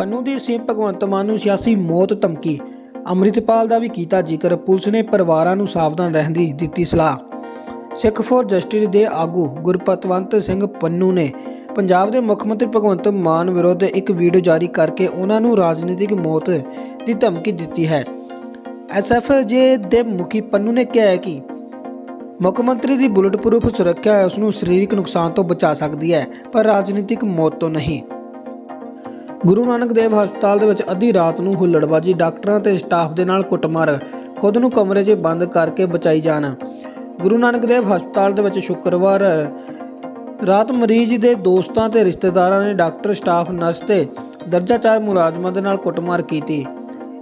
ਪੰਨੂ ਦੀ ਸੀਐਮ ਭਗਵੰਤ ਮਾਨ ਨੂੰ ਸਿਆਸੀ ਮੌਤ ਧਮਕੀ। ਅੰਮ੍ਰਿਤਪਾਲ ਦਾ ਵੀ ਕੀਤਾ ਜ਼ਿਕਰ, ਪੁਲਿਸ ਨੇ ਪਰਿਵਾਰਾਂ ਨੂੰ ਸਾਵਧਾਨ ਰਹਿਣ ਦੀ ਦਿੱਤੀ ਸਲਾਹ। ਸਿੱਖ ਫੋਰ ਜਸਟਿਸ ਦੇ ਆਗੂ ਗੁਰਪਤਵੰਤ ਸਿੰਘ ਪੰਨੂ ਨੇ ਪੰਜਾਬ ਦੇ ਮੁੱਖ ਮੰਤਰੀ ਭਗਵੰਤ ਮਾਨ ਵਿਰੁੱਧ ਇੱਕ ਵੀਡੀਓ ਜਾਰੀ ਕਰਕੇ ਉਹਨਾਂ ਨੂੰ ਰਾਜਨੀਤਿਕ ਮੌਤ ਦੀ ਧਮਕੀ ਦਿੱਤੀ ਹੈ। ਐਸਐਫਜੇ ਦੇ ਮੁਖੀ ਪੰਨੂ ਨੇ ਕਿਹਾ ਕਿ ਮੁੱਖ ਮੰਤਰੀ ਦੀ ਬੁਲਟ ਪ੍ਰੂਫ ਸੁਰੱਖਿਆ ਉਸ ਨੂੰ ਸਰੀਰਕ ਨੁਕਸਾਨ ਤੋਂ ਬਚਾ ਸਕਦੀ ਹੈ, ਪਰ ਰਾਜਨੀਤਿਕ ਮੌਤ ਤੋਂ ਨਹੀਂ। ਗੁਰੂ ਨਾਨਕ ਦੇਵ ਹਸਪਤਾਲ ਦੇ ਵਿੱਚ ਅੱਧੀ ਰਾਤ ਨੂੰ ਹੁੱਲੜਬਾਜੀ, ਡਾਕਟਰਾਂ ਤੇ ਸਟਾਫ ਦੇ ਨਾਲ ਕੁੱਟਮਾਰ, ਖੁਦ ਨੂੰ ਕਮਰੇ 'ਚ ਬੰਦ ਕਰਕੇ ਬਚਾਈ ਜਾਣ ਗੁਰੂ ਨਾਨਕ ਦੇਵ ਹਸਪਤਾਲ ਦੇ ਵਿੱਚ ਸ਼ੁੱਕਰਵਾਰ, ਰਾਤ ਮਰੀਜ਼ ਦੇ ਦੋਸਤਾਂ ਤੇ ਰਿਸ਼ਤੇਦਾਰਾਂ ਨੇ ਡਾਕਟਰ, ਸਟਾਫ, ਨਰਸ ਤੇ ਦਰਜਾ ਚਾਰ ਮੁਲਾਜ਼ਮਾਂ ਦੇ ਨਾਲ ਕੁੱਟਮਾਰ ਕੀਤੀ।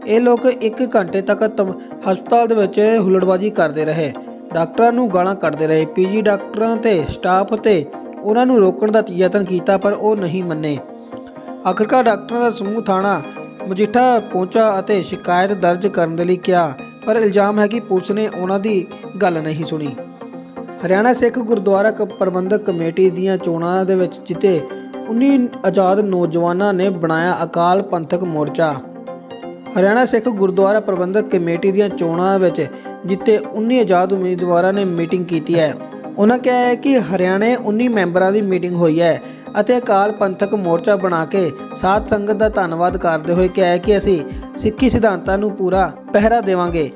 ਇਹ ਲੋਕ 1 ਘੰਟੇ ਤੱਕ ਤਮ- ਹਸਪਤਾਲ ਦੇ ਵਿੱਚ ਹੁੱਲੜਬਾਜੀ ਕਰਦੇ ਰਹੇ। ਡਾਕਟਰਾਂ ਨੂੰ ਗਾਲਾਂ ਕੱਢਦੇ ਰਹੇ। ਪੀਜੀ ਡਾਕਟਰਾਂ ਤੇ ਸਟਾਫ ਤੇ ਉਹਨਾਂ ਨੂੰ ਰੋਕਣ ਦਾ ਯਤਨ ਕੀਤਾ, ਪਰ ਉਹ ਨਹੀਂ ਮੰਨੇ। ਆਖਰਕਾਰ ਡਾਕਟਰਾਂ ਦਾ ਸਮੂਹ ਥਾਣਾ ਮਜੀਠਾ ਪਹੁੰਚਾ ਅਤੇ ਸ਼ਿਕਾਇਤ ਦਰਜ ਕਰਨ ਦੇ ਲਈ ਕਿਹਾ, ਪਰ ਇਲਜ਼ਾਮ ਹੈ ਕਿ ਪੁਲਿਸ ਨੇ ਉਹਨਾਂ ਦੀ ਗੱਲ ਨਹੀਂ ਸੁਣੀ। ਹਰਿਆਣਾ ਸਿੱਖ ਗੁਰਦੁਆਰਾ ਕ- ਪ੍ਰਬੰਧਕ ਕਮੇਟੀ ਦੀਆਂ ਚੋਣਾਂ ਦੇ ਵਿੱਚ ਜਿੱਤੇ 19 ਆਜ਼ਾਦ ਨੌਜਵਾਨਾਂ ਨੇ ਬਣਾਇਆ ਅਕਾਲ ਪੰਥਕ ਮੋਰਚਾ। ਹਰਿਆਣਾ ਸਿੱਖ ਗੁਰਦੁਆਰਾ ਪ੍ਰਬੰਧਕ ਕਮੇਟੀ ਦੀਆਂ ਚੋਣਾਂ ਵਿੱਚ ਜਿੱਤੇ 19 ਆਜ਼ਾਦ ਉਮੀਦਵਾਰਾਂ ਨੇ ਮੀਟਿੰਗ ਕੀਤੀ ਹੈ। ਉਹਨਾਂ ਕਿਹਾ ਹੈ ਕਿ ਹਰਿਆਣੇ 19 ਮੈਂਬਰਾਂ ਦੀ ਮੀਟਿੰਗ ਹੋਈ ਹੈ ਅਤੇ ਅਕਾਲ ਪੰਥਕ ਮੋਰਚਾ ਬਣਾ ਕੇ ਸਾਧ ਸੰਗਤ ਦਾ ਧੰਨਵਾਦ ਕਰਦੇ ਹੋਏ ਕਿਹਾ ਹੈ ਕਿ ਅਸੀਂ ਸਿੱਖੀ ਸਿਧਾਂਤਾਂ ਨੂੰ ਪੂਰਾ ਪਹਿਰਾ ਦੇਵਾਂਗੇ।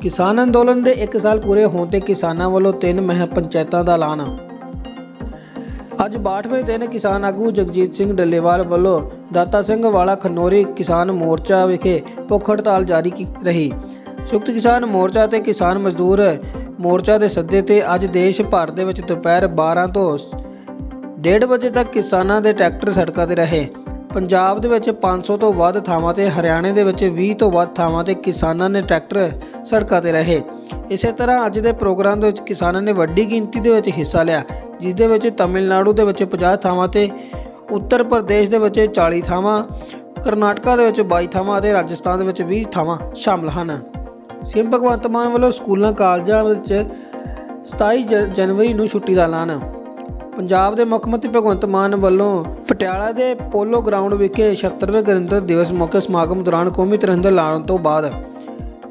ਕਿਸਾਨ ਅੰਦੋਲਨ ਦੇ 1 ਸਾਲ ਪੂਰੇ ਹੋਣ ਤੇ ਕਿਸਾਨਾਂ ਵੱਲੋਂ ਤਿੰਨ ਮਹਿ ਪੰਚਾਇਤਾਂ ਦਾ ਐਲਾਨ। ਅੱਜ 62ਵੇਂ ਦਿਨ ਕਿਸਾਨ ਆਗੂ ਜਗਜੀਤ ਸਿੰਘ ਡੱਲੇਵਾਲ ਵੱਲੋਂ ਦਾਤਾ ਸਿੰਘ ਵਾਲਾ ਖਨੋਰੀ ਕਿਸਾਨ ਮੋਰਚਾ ਵਿਖੇ ਭੁੱਖ ਹੜਤਾਲ ਜਾਰੀ ਕੀ, ਰਹੀ। ਸੰਯੁਕਤ ਕਿਸਾਨ ਮੋਰਚਾ ਤੇ ਕਿਸਾਨ ਮਜ਼ਦੂਰ ਮੋਰਚਾ ਦੇ ਸੱਦੇ ਤੇ ਅੱਜ ਦੇਸ਼ ਭਰ ਦੇ ਵਿੱਚ ਦੁਪਹਿਰ 12 ਤੋਂ 1:30 ਵਜੇ ਤੱਕ ਕਿਸਾਨਾਂ ਦੇ ਟਰੈਕਟਰ ਸੜਕਾਂ ਤੇ ਰਹੇ ਪੰਜਾਬ ਦੇ ਵਿੱਚ 500 ਤੋਂ ਵੱਧ ਥਾਵਾਂ ਤੇ ਹਰਿਆਣੇ ਦੇ ਵਿੱਚ 20 ਤੋਂ ਵੱਧ ਥਾਵਾਂ ਤੇ ਕਿਸਾਨਾਂ ਨੇ ਟਰੈਕਟਰ ਸੜਕਾਂ ਤੇ ਰਹੇ ਇਸੇ ਤਰ੍ਹਾਂ ਅੱਜ ਦੇ ਪ੍ਰੋਗਰਾਮ ਦੇ ਵਿੱਚ ਕਿਸਾਨਾਂ ਨੇ ਵੱਡੀ ਗਿਣਤੀ ਦੇ ਵਿੱਚ ਹਿੱਸਾ ਲਿਆ ਜਿਸ ਦੇ ਵਿੱਚ ਤਾਮਿਲਨਾਡੂ ਦੇ ਵਿੱਚ 50 ਥਾਵਾਂ ਤੇ ਉੱਤਰ ਪ੍ਰਦੇਸ਼ ਦੇ ਵਿੱਚ 40 ਥਾਵਾਂ ਕਰਨਾਟਕਾ ਦੇ ਵਿੱਚ 22 ਥਾਵਾਂ ਅਤੇ ਰਾਜਸਥਾਨ ਦੇ ਵਿੱਚ 20 ਥਾਵਾਂ ਸ਼ਾਮਲ ਹਨ ਸੀਐਮ ਭਗਵੰਤ ਮਾਨ ਵੱਲੋਂ ਸਕੂਲਾਂ, ਕਾਲਜਾਂ ਵਿੱਚ 27 ਜ- ਜਨਵਰੀ ਨੂੰ ਛੁੱਟੀ ਦਾ ਐਲਾਨ। ਪੰਜਾਬ ਦੇ ਮੁੱਖ ਮੰਤਰੀ ਭਗਵੰਤ ਮਾਨ ਵੱਲੋਂ ਪਟਿਆਲਾ ਦੇ ਪੋਲੋ ਗਰਾਊਂਡ ਵਿਖੇ 76ਵੇਂ ਗਣਤੰਤਰ ਦਿਵਸ ਮੌਕੇ ਸਮਾਗਮ ਦੌਰਾਨ ਕੌਮੀ ਤਿਰੰਗਾ ਲਾਉਣ ਤੋਂ ਬਾਅਦ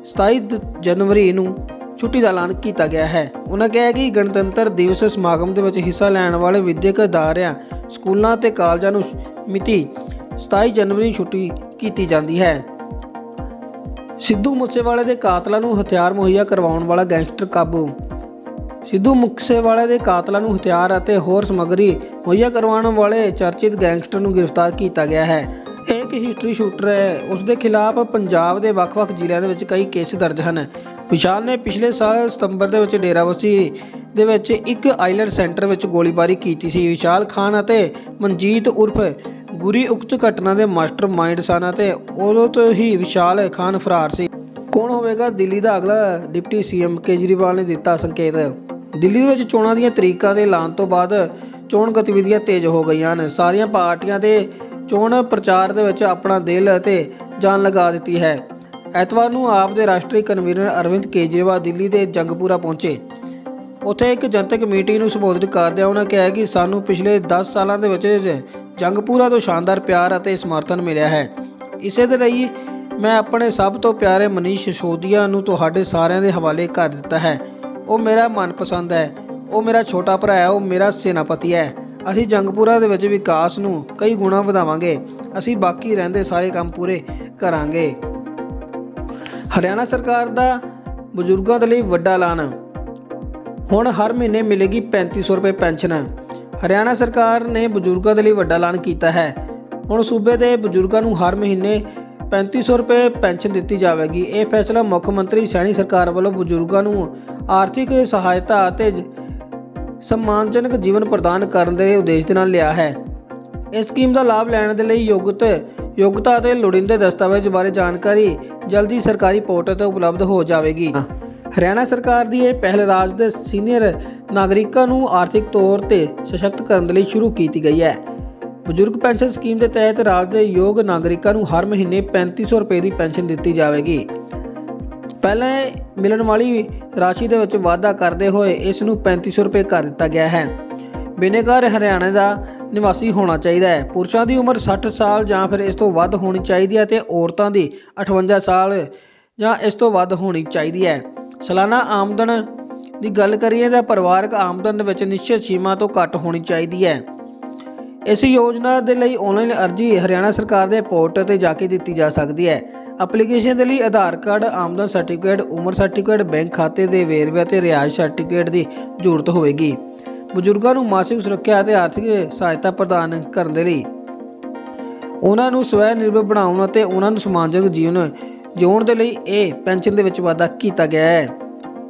27 ਜਨਵਰੀ ਨੂੰ ਛੁੱਟੀ ਦਾ ਐਲਾਨ ਕੀਤਾ ਗਿਆ ਹੈ। ਉਹਨਾਂ ਕਿਹਾ ਕਿ ਗਣਤੰਤਰ ਦਿਵਸ ਸਮਾਗਮ ਦੇ ਵਿੱਚ ਹਿੱਸਾ ਲੈਣ ਵਾਲੇ ਵਿਦਿਅਕ ਅਦਾਰਿਆਂ, ਸਕੂਲਾਂ ਤੇ ਕਾਲਜਾਂ ਨੂੰ ਮਿਤੀ 27 ਜਨਵਰੀ ਨੂੰ ਛੁੱਟੀ ਕੀਤੀ ਜਾਂਦੀ ਹੈ। ਸਿੱਧੂ ਮੂਸੇਵਾਲੇ ਦੇ ਕਾਤਲਾਂ ਨੂੰ ਹਥਿਆਰ ਮੁਹੱਈਆ ਕਰਵਾਉਣ ਵਾਲਾ ਗੈਂਗਸਟਰ ਕਾਬੂ। ਸਿੱਧੂ ਮੂਸੇਵਾਲੇ ਦੇ ਕਾਤਲਾਂ ਨੂੰ ਹਥਿਆਰ ਅਤੇ ਹੋਰ ਸਮੱਗਰੀ ਮੁਹੱਈਆ ਕਰਵਾਉਣ ਵਾਲੇ ਚਰਚਿਤ ਗੈਂਗਸਟਰ ਨੂੰ ਗ੍ਰਿਫਤਾਰ ਕੀਤਾ ਗਿਆ ਹੈ। ਇਹ ਇੱਕ ਹਿਸਟਰੀ ਸ਼ੂਟਰ ਹੈ। ਉਸ ਦੇ ਖਿਲਾਫ ਪੰਜਾਬ ਦੇ ਵੱਖ-ਵੱਖ ਜ਼ਿਲ੍ਹਿਆਂ ਦੇ ਵਿੱਚ ਕਈ ਕੇਸ ਦਰਜ ਹਨ। ਵਿਸ਼ਾਲ ਨੇ ਪਿਛਲੇ ਸਾਲ ਸਤੰਬਰ ਦੇ ਵਿੱਚ ਡੇਰਾਬੱਸੀ ਦੇ ਵਿੱਚ ਇੱਕ ਆਈਲੈਂਡ ਸੈਂਟਰ ਵਿੱਚ ਗੋਲੀਬਾਰੀ ਕੀਤੀ ਸੀ। ਵਿਸ਼ਾਲ ਖਾਨ ਅਤੇ ਮਨਜੀਤ ਉਰਫ ਗੁਰੀ ਉਕਤ ਘਟਨਾ ਦੇ ਮਾਸਟਰਮਾਈਂਡ ਸਨ ਅਤੇ ਉਦੋਂ ਤੋਂ ਹੀ ਵਿਸ਼ਾਲ ਖਾਨ ਫਰਾਰ ਸੀ। ਕੌਣ ਹੋਵੇਗਾ ਦਿੱਲੀ ਦਾ ਅਗਲਾ ਡਿਪਟੀ ਸੀਐਮ ਕੇਜਰੀਵਾਲ ਨੇ ਦਿੱਤਾ ਸੰਕੇਤ। ਦਿੱਲੀ ਵਿੱਚ ਚੋਣਾਂ ਦੀਆਂ ਤਰੀਕਾਂ ਦੇ ਐਲਾਨ ਤੋਂ ਬਾਅਦ ਚੋਣ ਗਤੀਵਿਧੀਆਂ ਤੇਜ਼ ਹੋ ਗਈਆਂ ਹਨ। ਸਾਰੀਆਂ ਪਾਰਟੀਆਂ ਦੇ ਚੋਣ ਪ੍ਰਚਾਰ ਦੇ ਵਿੱਚ ਆਪਣਾ ਦਿਲ ਅਤੇ ਜਾਨ ਲਗਾ ਦਿੱਤੀ ਹੈ। ਐਤਵਾਰ ਨੂੰ ਆਪ ਦੇ ਰਾਸ਼ਟਰੀ ਕਨਵੀਨਰ ਅਰਵਿੰਦ ਕੇਜਰੀਵਾਲ ਦਿੱਲੀ ਦੇ ਜੰਗਪੁਰਾ ਪਹੁੰਚੇ। ਉੱਥੇ ਇੱਕ ਜਨਤਕ ਮੀਟਿੰਗ ਨੂੰ ਸੰਬੋਧਿਤ ਕਰਦਿਆਂ ਉਹਨਾਂ ਕਿਹਾ ਕਿ ਸਾਨੂੰ ਪਿਛਲੇ 10 ਸਾਲਾਂ ਦੇ ਵਿੱਚ ਜੰਗਪੁਰਾ ਤੋਂ ਸ਼ਾਨਦਾਰ ਪਿਆਰ ਅਤੇ ਸਮਰਥਨ ਮਿਲਿਆ ਹੈ। ਇਸੇ ਦੇ ਲਈ ਮੈਂ ਆਪਣੇ ਸਭ ਤੋਂ ਪਿਆਰੇ ਮਨੀਸ਼ ਸਿਸੋਦੀਆ ਨੂੰ ਤੁਹਾਡੇ ਸਾਰਿਆਂ ਦੇ ਹਵਾਲੇ ਕਰ ਦਿੱਤਾ ਹੈ। ਉਹ ਮੇਰਾ ਮਨਪਸੰਦ ਹੈ। ਉਹ ਮੇਰਾ ਛੋਟਾ ਭਰਾ ਹੈ। ਉਹ ਮੇਰਾ ਸੈਨਾਪਤੀ ਹੈ। ਅਸੀਂ ਜੰਗਪੁਰਾ ਦੇ ਵਿੱਚ ਵਿਕਾਸ ਨੂੰ ਕਈ ਗੁਣਾ ਵਧਾਵਾਂਗੇ। ਅਸੀਂ ਬਾਕੀ ਰਹਿੰਦੇ ਸਾਰੇ ਕੰਮ ਪੂਰੇ ਕਰਾਂਗੇ। ਹਰਿਆਣਾ ਸਰਕਾਰ ਦਾ ਬਜ਼ੁਰਗਾਂ ਦੇ ਲਈ ਵੱਡਾ ਐਲਾਨ। ਹੁਣ ਹਰ ਮਹੀਨੇ ਮਿਲੇਗੀ 3500 ਰੁਪਏ ਪੈਨਸ਼ਨ। ਹਰਿਆਣਾ ਸਰਕਾਰ ਨੇ ਬਜ਼ੁਰਗਾਂ ਦੇ ਲਈ ਵੱਡਾ ਐਲਾਨ ਕੀਤਾ ਹੈ। ਹੁਣ ਸੂਬੇ ਦੇ ਬਜ਼ੁਰਗਾਂ ਨੂੰ ਹਰ ਮਹੀਨੇ 3500 ਰੁਪਏ ਪੈਨਸ਼ਨ ਦਿੱਤੀ ਜਾਵੇਗੀ। ਇਹ ਫੈਸਲਾ ਮੁੱਖ ਮੰਤਰੀ ਸੈਣੀ ਸਰਕਾਰ ਵੱਲੋਂ ਬਜ਼ੁਰਗਾਂ ਨੂੰ ਆਰਥਿਕ ਸਹਾਇਤਾ ਅਤੇ ਸਨਮਾਨਜਨਕ ਜੀਵਨ ਪ੍ਰਦਾਨ ਕਰਨ ਦੇ ਉਦੇਸ਼ ਦੇ ਨਾਲ ਲਿਆ ਹੈ। ਇਸ ਸਕੀਮ ਦਾ ਲਾਭ ਲੈਣ ਦੇ ਲਈ ਯੋਗਤ, ਯੋਗਤਾ ਅਤੇ ਲੋੜੀਂਦੇ ਦਸਤਾਵੇਜ਼ ਬਾਰੇ ਜਾਣਕਾਰੀ ਜਲਦੀ ਸਰਕਾਰੀ ਪੋਰਟਲ ਤੇ ਉਪਲਬਧ ਹੋ ਜਾਵੇਗੀ। ਹਰਿਆਣਾ ਸਰਕਾਰ ਦੀ ਇਹ ਪਹਿਲ ਰਾਜ ਦੇ ਸੀਨੀਅਰ ਨਾਗਰਿਕਾਂ ਨੂੰ ਆਰਥਿਕ ਤੌਰ ਤੇ ਸਸ਼ਕਤ ਕਰਨ ਦੇ ਲਈ ਸ਼ੁਰੂ ਕੀਤੀ ਗਈ ਹੈ। ਬਜ਼ੁਰਗ ਪੈਨਸ਼ਨ ਸਕੀਮ ਦੇ ਤਹਿਤ ਰਾਜ ਦੇ ਯੋਗ ਨਾਗਰਿਕਾਂ ਨੂੰ ਹਰ ਮਹੀਨੇ 3500 ਰੁਪਏ ਦੀ ਪੈਨਸ਼ਨ ਦਿੱਤੀ ਜਾਵੇਗੀ। ਪਹਿਲਾਂ ਮਿਲਣ ਵਾਲੀ ਰਾਸ਼ੀ ਦੇ ਵਿੱਚ ਵਾਧਾ ਕਰਦੇ ਹੋਏ ਇਸ ਨੂੰ 3500 ਰੁਪਏ ਕਰ ਦਿੱਤਾ ਗਿਆ ਹੈ। ਬਿਨੇਕਾਰ ਹਰਿਆਣਾ ਦਾ ਨਿਵਾਸੀ ਹੋਣਾ ਚਾਹੀਦਾ ਹੈ। ਪੁਰਸ਼ਾਂ ਦੀ ਉਮਰ 60 ਸਾਲ ਜਾਂ ਫਿਰ ਇਸ ਤੋਂ ਵੱਧ ਹੋਣੀ ਚਾਹੀਦੀ ਹੈ ਤੇ ਔਰਤਾਂ ਦੀ 58 ਸਾਲ ਜਾਂ ਇਸ ਤੋਂ ਵੱਧ ਹੋਣੀ ਚਾਹੀਦੀ ਹੈ। ਸਾਲਾਨਾ ਆਮਦਨ ਦੀ ਗੱਲ ਕਰੀਏ ਤਾਂ ਪਰਿਵਾਰਕ ਆਮਦਨ ਦੇ ਵਿੱਚ ਨਿਸ਼ਚਿਤ ਸੀਮਾ ਤੋਂ ਘੱਟ ਹੋਣੀ ਚਾਹੀਦੀ ਹੈ। ਇਸ ਯੋਜਨਾ ਦੇ ਲਈ ਆਨਲਾਈਨ ਅਰਜ਼ੀ ਹਰਿਆਣਾ ਸਰਕਾਰ ਦੇ ਪੋਰਟਲ ਤੇ ਜਾ ਕੇ ਦਿੱਤੀ ਜਾ ਸਕਦੀ ਹੈ। ਐਪਲੀਕੇਸ਼ਨ ਦੇ ਲਈ ਆਧਾਰ ਕਾਰਡ, ਆਮਦਨ ਸਰਟੀਫਿਕੇਟ ਉਮਰ ਸਰਟੀਫਿਕੇਟ ਬੈਂਕ ਖਾਤੇ ਦੇ ਵੇਰਵੇ ਅਤੇ ਰਿਹਾਇਸ਼ ਸਰਟੀਫਿਕੇਟ ਦੀ ਜ਼ਰੂਰਤ ਹੋਵੇਗੀ। ਬਜ਼ੁਰਗਾਂ ਨੂੰ ਮਾਨਸਿਕ ਸੁਰੱਖਿਆ ਅਤੇ ਆਰਥਿਕ ਸਹਾਇਤਾ ਪ੍ਰਦਾਨ ਕਰਨ ਦੇ ਲਈ ਉਹਨਾਂ ਨੂੰ ਸਵੈ ਨਿਰਭਰ ਬਣਾਉਣ ਅਤੇ ਉਹਨਾਂ ਨੂੰ ਸਮਾਜਿਕ ਜੀਵਨ ਜਿਉਣ ਦੇ ਲਈ ਇਹ ਪੈਨਸ਼ਨ ਦੇ ਵਿੱਚ ਵਾਧਾ ਕੀਤਾ ਗਿਆ ਹੈ।